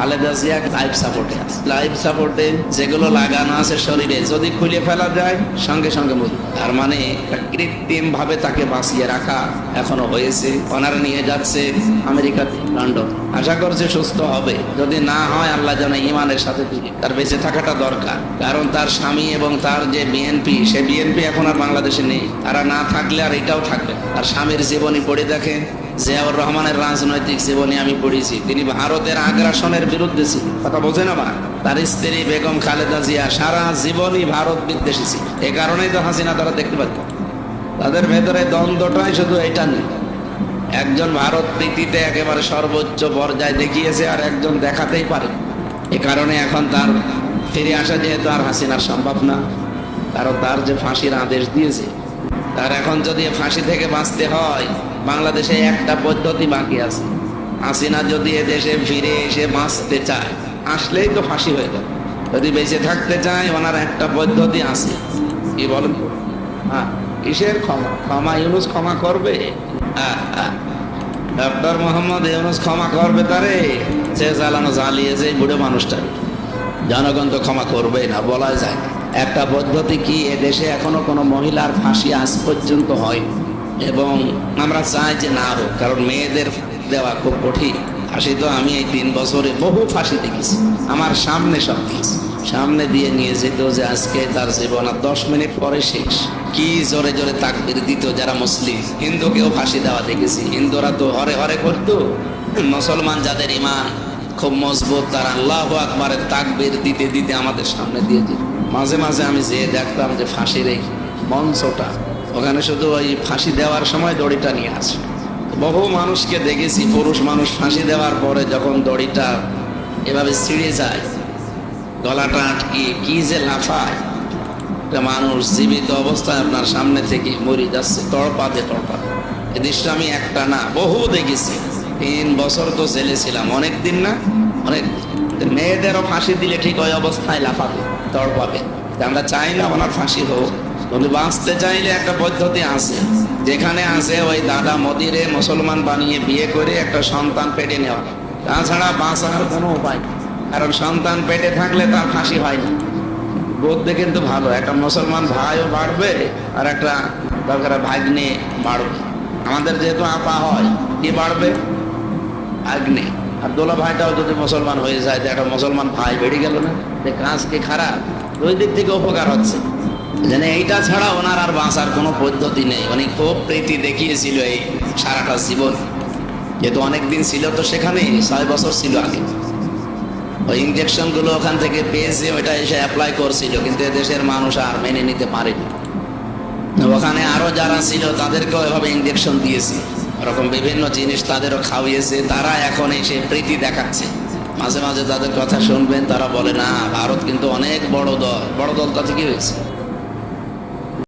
Khaleda Zia life সাপোর্টে আছে। Life সাপোর্টে যেগুলো লাগানো আছে শরীরে, যদি খুলে ফেলা যায়, সঙ্গে সঙ্গে মরি তার মানে কৃত্রিম ভাবে তাকে বাঁচিয়ে রাখা এখনও হয়েছে। ওনারা নিয়ে যাচ্ছে আমেরিকাতে লন্ডন। আশা করছে সুস্থ হবে। যদি না হয়, আল্লাহ যেন ইমানের সাথে তার বেঁচে থাকাটা দরকার। কারণ তার স্বামী এবং তার যে বিএনপি সে বিএনপি এখন আর বাংলাদেশে নেই। তারা না থাকলে আর এটাও থাকবে আর স্বামীর জীবনী পড়ে দেখেন জিয়াউর রহমানের রাজনৈতিক জীবনী আমি পড়েছি। তিনি ভারতের আগ্রাসনের বিরুদ্ধে ছিল কথা বোঝেন আমার তার স্ত্রী বেগম খালেদা জিয়া সারা জীবনই ভারত বিদ্বেষী ছিল। এ কারণেই তো হাসিনা তারা দেখতে পাচ্ছ তাদের ভেতরে দ্বন্দ্বটাই শুধু এটা নেই। একজন ভারত প্রীতিতে একেবারে সর্বোচ্চ পর্যায়ে দেখিয়েছে আর একজন দেখাতেই পারে। এ কারণে এখন তার ফিরে আসা যেহেতু আর হাসিনার সম্ভব না, কারণ তার যে ফাঁসির আদেশ দিয়েছে, তার এখন যদি ফাঁসি থেকে বাঁচতে হয় বাংলাদেশে একটা পদ্ধতি বাকি আছে। হাসিনা যদি এদেশে ফিরে এসে বাঁচতে চায় আসলেই তো ফাঁসি হয়ে যাবে। যদি বেঁচে থাকতে চায় ওনার একটা পদ্ধতি আছে। কি বলেন? হ্যাঁ কিসের ক্ষমা? ক্ষমা ইউনুস ক্ষমা করবে? হ্যাঁ, হ্যাঁ। ডক্টর মোহাম্মদ ইউনুস ক্ষমা করবে তারে? সে জ্বালানো জ্বালিয়েছে বুড়ো মানুষটা। জনগণ তো ক্ষমা করবে না বলা যায়। একটা পদ্ধতি কি? এদেশে এখনও কোনো মহিলার ফাঁসি আজ পর্যন্ত হয় এবং আমরা চাই যে না হোক, কারণ মেয়েদের দেওয়া খুব কঠিন। ফাঁসি তো আমি এই তিন বছরে বহু ফাঁসি দেখেছি। আমার সামনে সব দিয়েছি। সামনে দিয়ে নিয়ে যেত যে আজকে তার জীবন আর দশ মিনিট পরে শেষ। কি জোরে জোরে তাকবির দিত যারা মুসলিম। হিন্দুকেও ফাঁসি দেওয়া দেখেছি। হিন্দুরা তো হরে হরে করতো। মুসলমান যাদের ইমান খুব মজবুত, তার আল্লাহ আকবারের তাকবির দিতে দিতে আমাদের সামনে দিয়ে দিত মাঝে মাঝে আমি যেয়ে দেখতাম যে ফাঁসির এই মঞ্চটা ওখানে শুধু ওই ফাঁসি দেওয়ার সময় দড়িটা নিয়ে আসে। বহু মানুষকে দেখেছি, পুরুষ মানুষ ফাঁসি দেওয়ার পরে যখন দড়িটা এভাবে ছিঁড়ে যায়, গলাটা আটকে, কি যে লাফায়। একটা মানুষ জীবিত অবস্থায় আপনার সামনে থেকে মরি যাচ্ছে, তড়পাতে তড়পাতে। এ দৃশ্য আমি একটা না, বহু দেখেছি। তিন বছর তো জেলে ছিলাম অনেক দিন না, অনেক মেয়েদেরও ফাঁসি দিলে ঠিক ওই অবস্থায় লাফাবে, তড়পাবে। আমরা চাই না ওনার ফাঁসি হোক। কিন্তু বাঁচতে চাইলে একটা পদ্ধতি আছে। যেখানে আছে ওই দাদা মদিরে মুসলমান বানিয়ে বিয়ে করে একটা সন্তান পেটে নেওয়া। তাছাড়া বাঁচার কোনো উপায়। কারণ সন্তান পেটে থাকলে তার ফাঁসি হয় না। বুদ্ধি কিন্তু ভালো। একটা মুসলমান ভাইও বাড়বে আর একটা দরকার ভাগ্নে বাড়বে আমাদের যেহেতু আপা হয়, কি বাড়বে? ভাগ্নে। আর দোলা ভাইটাও যদি মুসলমান হয়ে যায় একটা মুসলমান ভাই বেড়ে গেল না। যে কাজ কি খারাপ? দুই দিক থেকে উপকার হচ্ছে। যেন এইটা ছাড়া ওনার আর বাঁচার কোনো পদ্ধতি নেই। উনি খুব প্রীতি দেখিয়েছিল এই সারাটা জীবন। যেহেতু অনেকদিন ছিল তো সেখানে ছয় বছর ছিল আগে। ওই ইঞ্জেকশনগুলো ওখান থেকে পেয়েছে, ওইটা এসে অ্যাপ্লাই করছিল, কিন্তু দেশের মানুষ আর মেনে নিতে পারেনি। ওখানে আরও যারা ছিল, তাদেরকেও এভাবে ইঞ্জেকশন দিয়েছে। ওরকম বিভিন্ন জিনিস তাদেরও খাওয়িয়েছে, তারা এখন এসে প্রীতি দেখাচ্ছে। মাঝে মাঝে তাদের কথা শুনবেন, তারা বলে, না, ভারত কিন্তু অনেক বড় দল। বড় দল তাতে কি হয়েছে।